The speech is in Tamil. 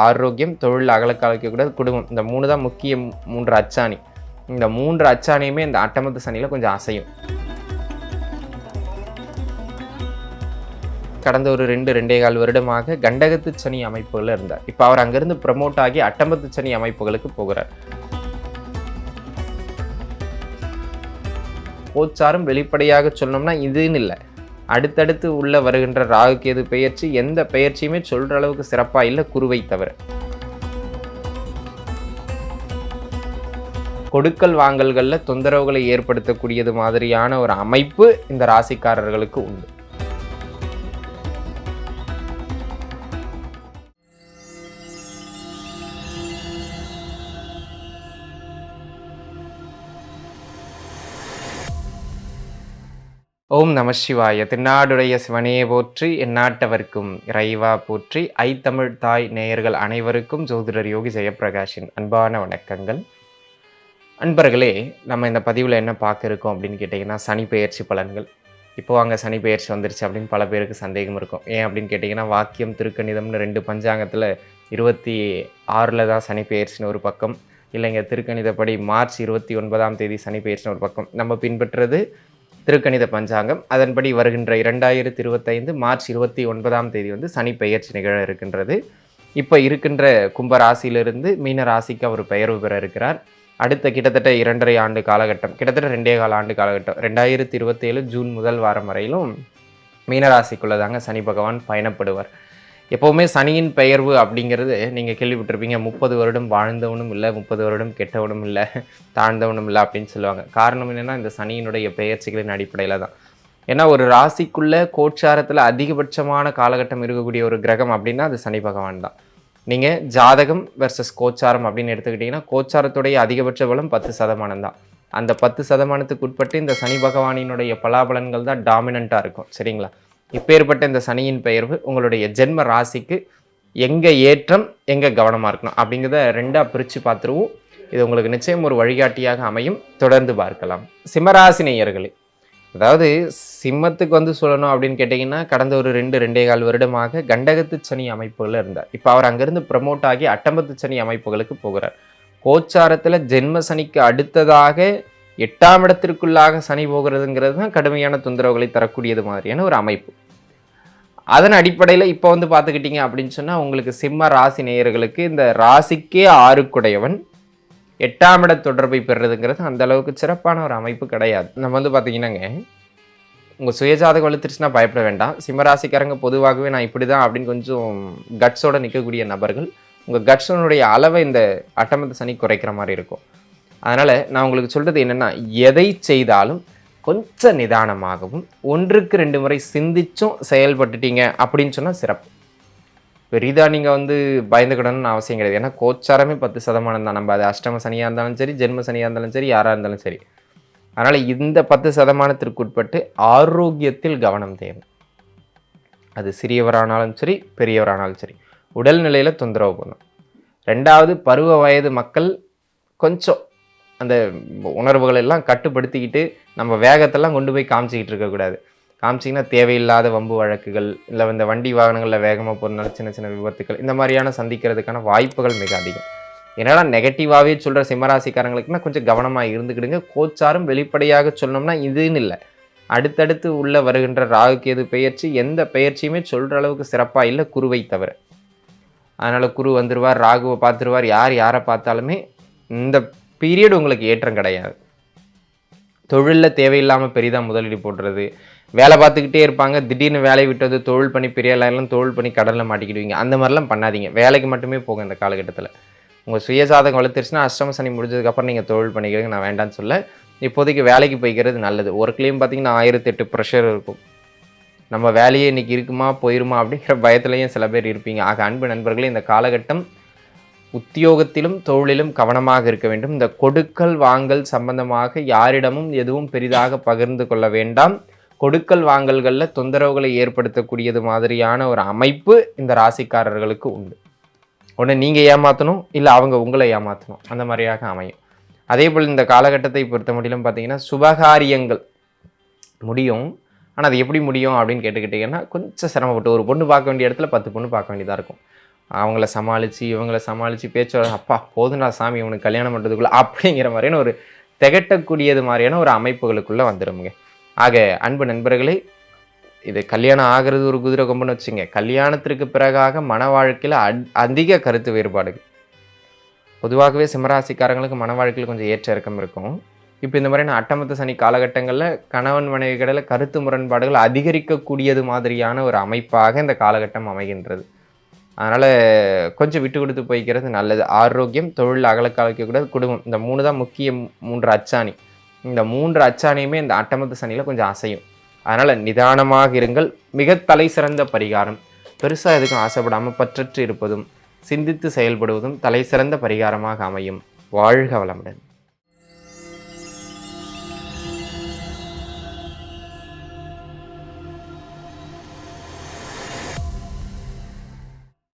ஆரோக்கியம் தொழில் அகலக்காலிக்கக்கூடாது குடும்பம் இந்த மூணு தான் முக்கிய மூன்று அச்சாணி. இந்த மூன்று அச்சாணியுமே இந்த அட்டமத்து சனியில் கொஞ்சம் அசையும். கடந்த ஒரு ரெண்டு ரெண்டே கால் வருடமாக கண்டகத்து சனி அமைப்புகளில் இருந்தார். இப்போ அவர் அங்கிருந்து ப்ரமோட் ஆகி அட்டமத்து சனி அமைப்புகளுக்கு போகிறார். போச்சாரும் வெளிப்படையாக சொன்னோம்னா இதுன்னு இல்லை. அடுத்தடுத்து உள்ள வருகின்ற ராகு கேது பெயர்ச்சி எந்த பெயர்ச்சியுமே சொல்ற அளவுக்கு சிறப்பாக இல்லை குருவை தவிர. கொடுக்கல் வாங்கல்களில் தொந்தரவுகளை ஏற்படுத்தக்கூடியது மாதிரியான ஒரு அமைப்பு இந்த ராசிக்காரர்களுக்கு உண்டு. ஓம் நம சிவாய. திருநாடுடைய சிவனே போற்றி எந்நாட்டவர்க்கும் இறைவா போற்றி ஐத்தமிழ் தாய் நேயர்கள் அனைவருக்கும் ஜோதிடர் யோகி ஜெயப்பிரகாஷின் அன்பான வணக்கங்கள். அன்பர்களே நம்ம இந்த பதிவில் என்ன பார்க்க இருக்கோம் அப்படின்னு கேட்டிங்கன்னா சனி பெயர்ச்சி பலன்கள். இப்போ அங்கே சனி பெயர்ச்சி வந்துருச்சு அப்படின்னு பல பேருக்கு சந்தேகம் இருக்கும். ஏன் அப்படின்னு கேட்டிங்கன்னா வாக்கியம் திருக்கணிதம்னு ரெண்டு பஞ்சாங்கத்தில் இருபத்தி ஆறில் தான் சனி பெயர்ச்சின்னு ஒரு பக்கம். இல்லைங்க திருக்கணிதப்படி மார்ச் இருபத்தி ஒன்பதாம் தேதி சனி பெயர்ச்சின்னு ஒரு பக்கம். நம்ம பின்பற்றுறது திருக்கணித பஞ்சாங்கம். அதன்படி வருகின்ற இரண்டாயிரத்தி இருபத்தைந்து மார்ச் இருபத்தி ஒன்பதாம் தேதி வந்து சனி பெயர்ச்சி நிகழ இருக்கின்றது. இப்போ இருக்கின்ற கும்ப ராசியிலிருந்து மீன ராசிக்கு அவர் பெயர்வு பெற இருக்கிறார். அடுத்த கிட்டத்தட்ட இரண்டரை ஆண்டு காலகட்டம் கிட்டத்தட்ட ரெண்டே கால ஆண்டு காலகட்டம் ரெண்டாயிரத்தி இருபத்தேழு ஜூன் முதல் வாரம் வரையிலும் மீனராசிக்குள்ளே தாங்க சனி பகவான் பயணப்படுவார். எப்போவுமே சனியின் பெயர்வு அப்படிங்கிறது நீங்கள் கேள்விப்பட்டிருப்பீங்க. முப்பது வருடம் வாழ்ந்தவனும் இல்லை முப்பது வருடம் கெட்டவனும் இல்லை தாழ்ந்தவனும் இல்லை அப்படின்னு சொல்லுவாங்க. காரணம் என்னென்னா இந்த சனியினுடைய பெயர்ச்சிகளின் அடிப்படையில் தான். ஏன்னா ஒரு ராசிக்குள்ளே கோச்சாரத்தில் அதிகபட்சமான காலகட்டம் இருக்கக்கூடிய ஒரு கிரகம் அப்படின்னா அது சனி பகவான் தான். நீங்கள் ஜாதகம் வெர்சஸ் கோச்சாரம் அப்படின்னு எடுத்துக்கிட்டிங்கன்னா கோச்சாரத்துடைய அதிகபட்ச பலம் பத்து சதமானம் தான். அந்த பத்து சதமானத்துக்கு உட்பட்டு இந்த சனி பகவானினுடைய பலாபலன்கள் தான் டாமினண்ட்டாக இருக்கும். சரிங்களா? இப்பேற்பட்ட இந்த சனியின் பெயர்வு உங்களுடைய ஜென்ம ராசிக்கு எங்கே ஏற்றம் எங்கே கவனமாக இருக்கணும் அப்படிங்கிறத ரெண்டாக பிரித்து பார்த்துருவோம். இது உங்களுக்கு நிச்சயம் ஒரு வழிகாட்டியாக அமையும். தொடர்ந்து பார்க்கலாம். சிம்மராசி நேயர்களே அதாவது சிம்மத்துக்கு வந்து சொல்லணும் அப்படின்னு கேட்டிங்கன்னா கடந்த ஒரு ரெண்டு ரெண்டே கால் வருடமாக கண்டகத்து சனி அமைப்புகளில் இருந்தார். இப்போ அவர் அங்கேருந்து ப்ரமோட் ஆகி அட்டம்பத்து சனி அமைப்புகளுக்கு போகிறார். கோச்சாரத்தில் ஜென்ம சனிக்கு அடுத்ததாக எட்டாம் இடத்திற்குள்ளாக சனி போகிறதுங்கிறது தான் கடுமையான தொந்தரவுகளை தரக்கூடியது மாதிரியான ஒரு அமைப்பு. அதன் அடிப்படையில் இப்போ வந்து பார்த்துக்கிட்டிங்க அப்படின்னு சொன்னால் உங்களுக்கு சிம்ம ராசி நேயர்களுக்கு இந்த ராசிக்கே ஆறுக்குடையவன் எட்டாம் இட தொடர்பை பெறுறதுங்கிறது அந்த அளவுக்கு சிறப்பான ஒரு அமைப்பு கிடையாது. நம்ம வந்து பார்த்தீங்கன்னாங்க உங்கள் சுயஜாதகம் வலுத்துருச்சுன்னா பயப்பட வேண்டாம். சிம்மராசிக்காரங்க பொதுவாகவே நான் இப்படி தான் அப்படின்னு கொஞ்சம் கட்ஸோட நிற்கக்கூடிய நபர்கள். உங்கள் கட்ஸனுடைய அளவை இந்த அட்டமத்த சனி குறைக்கிற மாதிரி இருக்கும். அதனால் நான் உங்களுக்கு சொல்கிறது என்னென்னா எதை செய்தாலும் கொஞ்சம் நிதானமாகவும் ஒன்றுக்கு ரெண்டு முறை சிந்திச்சும் செயல்பட்டுட்டீங்க அப்படின்னு சொன்னால் சிறப்பு. பெரிதாக நீங்கள் வந்து பயந்துக்கிடணும்னு அவசியம் கிடையாது. ஏன்னா கோச்சாரமே பத்து சதமானம் தான். நம்ம அது அஷ்டம சனியாக இருந்தாலும் சரி ஜென்ம சனியாக இருந்தாலும் சரி யாராக இருந்தாலும் சரி. அதனால் இந்த பத்து சதமானத்திற்கு உட்பட்டு ஆரோக்கியத்தில் கவனம் தேவை. அது சிறியவரானாலும் சரி பெரியவரானாலும் சரி. உடல்நிலையில் தொந்தரவு பண்ணும் ரெண்டாவது பருவ வயது மக்கள் கொஞ்சம் அந்த உணர்வுகள் எல்லாம் கட்டுப்படுத்திக்கிட்டு நம்ம வேகத்தெல்லாம் கொண்டு போய் காமிச்சிக்கிட்டு இருக்கக்கூடாது காமிச்சிங்கன்னா தேவையில்லாத வம்பு வழக்குகள் இல்லை இந்த வண்டி வாகனங்களில் வேகமாக போகிறதுனால சின்ன சின்ன விபத்துக்கள் இந்த மாதிரியான சந்திக்கிறதுக்கான வாய்ப்புகள் மிக அதிகம். என்னடா நெகட்டிவாகவே சொல்கிற சிம்மராசிக்காரங்களுக்குன்னா கொஞ்சம் கவனமாக இருந்துக்கிடுங்க. கோச்சாரும் வெளிப்படையாக சொன்னோம்னா இதுன்னு இல்லை. அடுத்தடுத்து உள்ள வருகின்ற ராகு கேது பெயர்ச்சி எந்த பெயர்ச்சியுமே சொல்கிற அளவுக்கு சிறப்பாக இல்லை குருவை தவிர. அதனால் குரு வந்துடுவார் ராகுவை பார்த்துருவார் யார் யாரை பார்த்தாலுமே இந்த பீரியட் உங்களுக்கு ஏற்றம் கிடையாது. தொழிலில் தேவையில்லாமல் பெரிதாக முதலீடு போடுறது. வேலை பார்த்துக்கிட்டே இருப்பாங்க. திடீர்னு வேலையை விட்டது தொழில் பண்ணி பெரிய எல்லாம் தொழில் பண்ணி கடலில் மாட்டிக்கிடுவீங்க. அந்த மாதிரிலாம் பண்ணாதீங்க. வேலைக்கு மட்டுமே போங்க இந்த காலகட்டத்தில். உங்கள் சுயசாதகம் வளர்த்துருச்சுன்னா அஷ்டம சனி முடிஞ்சதுக்கப்புறம் நீங்கள் தொழில் பண்ணிக்கிறீங்க நான் வேண்டாம்னு சொல்ல இப்போதைக்கு வேலைக்கு போய்க்கிறது நல்லது. ஒர்க்லேயும் பார்த்தீங்கன்னா ஆயிரத்தி எட்டு ப்ரெஷர் இருக்கும். நம்ம வேலையே இன்றைக்கி இருக்குமா போயிருமா அப்படிங்கிற பயத்துலையும் சில பேர் இருப்பீங்க. ஆக அன்பு நண்பர்களே இந்த காலகட்டம் உத்தியோகத்திலும் தொழிலிலும் கவனமாக இருக்க வேண்டும். இந்த கொடுக்கல் வாங்கல் சம்பந்தமாக யாரிடமும் எதுவும் பெரிதாக பகிர்ந்து கொள்ள வேண்டாம். கொடுக்கல் வாங்கல்களில் தொந்தரவுகளை ஏற்படுத்தக்கூடியது மாதிரியான ஒரு அமைப்பு இந்த ராசிக்காரர்களுக்கு உண்டு. ஒன்று நீங்கள் ஏமாற்றணும் இல்லை அவங்க உங்களை ஏமாற்றணும் அந்த மாதிரியாக அமையும். அதே போல் இந்த காலகட்டத்தை பொறுத்த முடியலும் பார்த்தீங்கன்னா சுபகாரியங்கள் முடியும். ஆனால் அது எப்படி முடியும் அப்படின்னு கேட்டுக்கிட்டிங்கன்னா கொஞ்சம் சிரமப்பட்டு ஒரு பொண்ணு பார்க்க வேண்டிய இடத்துல பத்து பொண்ணு பார்க்க வேண்டியதாக இருக்கும். அவங்கள சமாளித்து இவங்கள சமாளித்து பேச்சு அப்பா போதுண்டா சாமி இவனுக்கு கல்யாணம் பண்ணுறதுக்குள்ளே அப்படிங்கிற மாதிரியான ஒரு திகட்டக்கூடியது மாதிரியான ஒரு அமைப்புகளுக்குள்ளே வந்துடுமுங்க ஆக அன்பு நண்பர்களே இது கல்யாணம் ஆகிறது ஒரு குதிரை கொம்புன்னு வச்சுங்க கல்யாணத்திற்கு பிறகாக மன வாழ்க்கையில் அதிக கருத்து வேறுபாடுகள். பொதுவாகவே சிம்மராசிக்காரங்களுக்கு மன வாழ்க்கையில் கொஞ்சம் ஏற்ற இறக்கம் இருக்கும். இப்போ இந்த மாதிரியான அட்டமத்த சனி காலகட்டங்களில் கணவன் மனைவி கடலை கருத்து முரண்பாடுகள் அதிகரிக்கக்கூடியது மாதிரியான ஒரு அமைப்பாக இந்த காலகட்டம் அமைகின்றது. அதனால் கொஞ்சம் விட்டு கொடுத்து போய்க்கிறது நல்லது. ஆரோக்கியம் தொழில் கூட குடும்பம். இந்த மூணு தான் முக்கிய மூன்று அச்சாணி. இந்த மூன்று அச்சாணியுமே இந்த அட்டமத்து சனியில் கொஞ்சம் அசையும். அதனால் நிதானமாக இருங்கள். மிக தலை சிறந்த பரிகாரம். பெருசாக எதுக்கும் ஆசைப்படாமல் பற்றற்று இருப்பதும் சிந்தித்து செயல்படுவதும் தலை சிறந்த பரிகாரமாக அமையும். வாழ்க வளமுடன்.